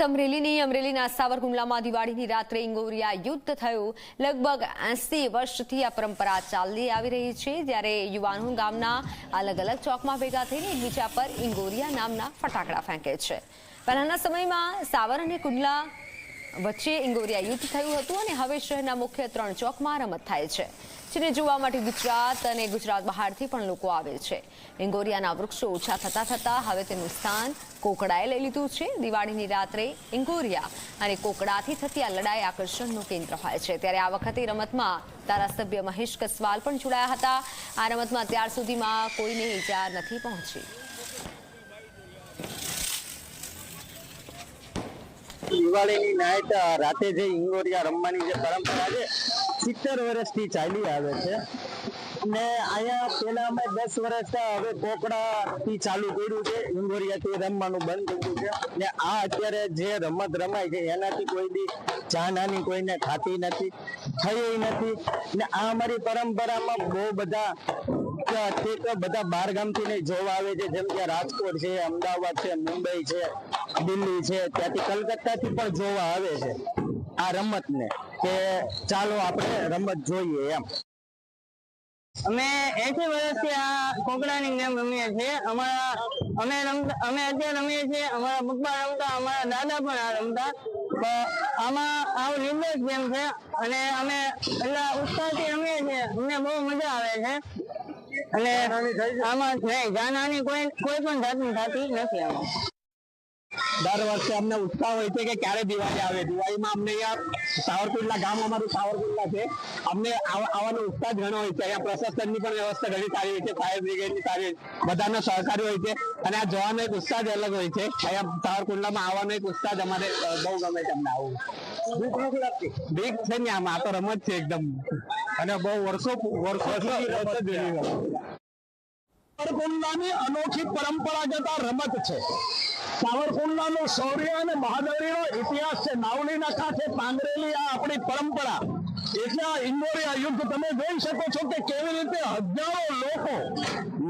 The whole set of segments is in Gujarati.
વાત અમરેલીની અમરેલીના સાવરકુંડલામાં દિવાળીની રાત્રે ઇંગોરિયા યુદ્ધ થયું. લગભગ એસી વર્ષથી આ પરંપરા ચાલી આવી રહી છે, જ્યારે યુવાનો ગામના અલગ અલગ ચોકમાં ભેગા થઈને એકબીજા પર ઇંગોરિયા નામના ફટાકડા ફેંકે છે. પહેલાના સમયમાં સાવર અને કુંડલા વચ્ચે ઇંગોરિયા યુદ્ધ થયું હતું અને હવે શહેરના મુખ્ય ત્રણ ચોકમાં રમત થાય છે. જેને જોવા માટે ગુજરાત અને ગુજરાત બહારથી પણ લોકો આવે છે. ઇંગોરિયાના વૃક્ષો ઓછા થતા થતા હવે તેનું સ્થાન કોકડાએ લઈ લીધું છે. દિવાળીની રાત્રે ઇંગોરિયા અને કોકડાથી થતી આ લડાઈ આકર્ષણનું કેન્દ્ર હોય છે. ત્યારે આ વખતે રમતમાં ધારાસભ્ય મહેશ કસવાલ પણ જોડાયા હતા. આ રમતમાં ત્યાર સુધીમાં કોઈને ઈજા નથી પહોંચી. દિવાળીની નાઇટ રાતે જે ઇંગોરિયા રમવાની જે પરંપરા છે સિત્તેર વર્ષથી ચાલી આવે છે. ને અહીંયા પેલા અમે દસ વર્ષ હવે કોકડા થી ચાલુ કર્યું છે. ઇંગોરિયા થી રમવાનું બંધ થઈ છે. ને આ અત્યારે જે રમત રમાય છે, એનાથી કોઈ બી જાનહાની કોઈને થતી નથી થઈ નથી. ને આ અમારી પરંપરામાં બહુ બધા તે તો બધા બાર ગામથી ને જોવા આવે છે. જેમ કે રાજકોટ છે, અમદાવાદ છે, મુંબઈ છે, દિલ્હી છે, ત્યાંથી કલકત્તાથી પણ જોવા આવે છે આ રમતને. કે ચાલો આપણે રમત જોઈએ એમ. અમે એસી વર્ષથી આ કોકડાની ગેમ રમીએ છીએ. અમારા અમે રમતા અમે અત્યારે રમીએ છીએ. અમારા પપ્પા રમતા અમારા દાદા પણ આ રમતા. આમાં આવું નિર્દોષ ગેમ છે. અને અમે એટલા ઉત્સાહથી રમીએ છીએ. અમને બહુ મજા આવે છે. અને આમાં નહીં જાનહાની કોઈ કોઈ પણ જાતની થતી નથી આમાં. દર વર્ષે અમને ઉત્સાહ હોય છે કે ક્યારે દિવાળી આવે. દિવાળીમાં અમને અહીંયા સાવરકુંડલા ગામ અમારું સાવરકુંડલા છે. અમને આવવાનો ઉત્સાહ ઘણો હોય છે. અહીંયા પ્રશાસનની પણ વ્યવસ્થા ઘણી સારી હોય છે. ફાયર બ્રિગેડની સારી હોય બધાનો સહકારી હોય છે. અને આ જવાનો એક ઉત્સાહ જ અલગ હોય છે. અહીંયા સાવરકુંડલામાં આવવાનો એક ઉત્સાહ જ અમારે બહુ ગમે છે અમને આવું. બીક બીક છે ને આમાં. આ તો રમત છે એકદમ. અને બહુ વર્ષો વર્ષો સાવરકુંડલાની અનોખી પરંપરાગત આ રમત છે. સાવરકુંડલાનો શૌર્ય અને બહાદુરીનો ઇતિહાસ છે. નાવલી નખા છે પાંદરેલી આ આપણી પરંપરા. એટલે આ ઇન્દોરિયા યુદ્ધ તમે જોઈ શકો છો કે કેવી રીતે હજારો લોકો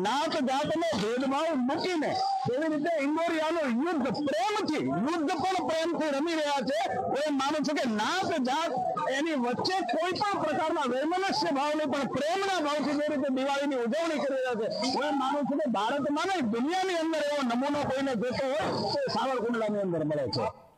નાત જાતનો ભેદભાવ મૂકીને એવી રીતે ઇન્દોરિયાનું યુદ્ધ પ્રેમથી, યુદ્ધ પણ પ્રેમથી રમી રહ્યા છે. એ માનું છું કે નાત જાત એની વચ્ચે કોઈ પણ પ્રકારના વૈમનસ્ય ભાવને પણ પ્રેમના ભાવથી જે રીતે દિવાળીની ઉજવણી કરી રહ્યા છે એમ માનું છું કે ભારતમાં નહીં દુનિયાની અંદર એવો નમૂનો કોઈને જોતો હોય, તો સાવરકુંડલાની અંદર મળે છે.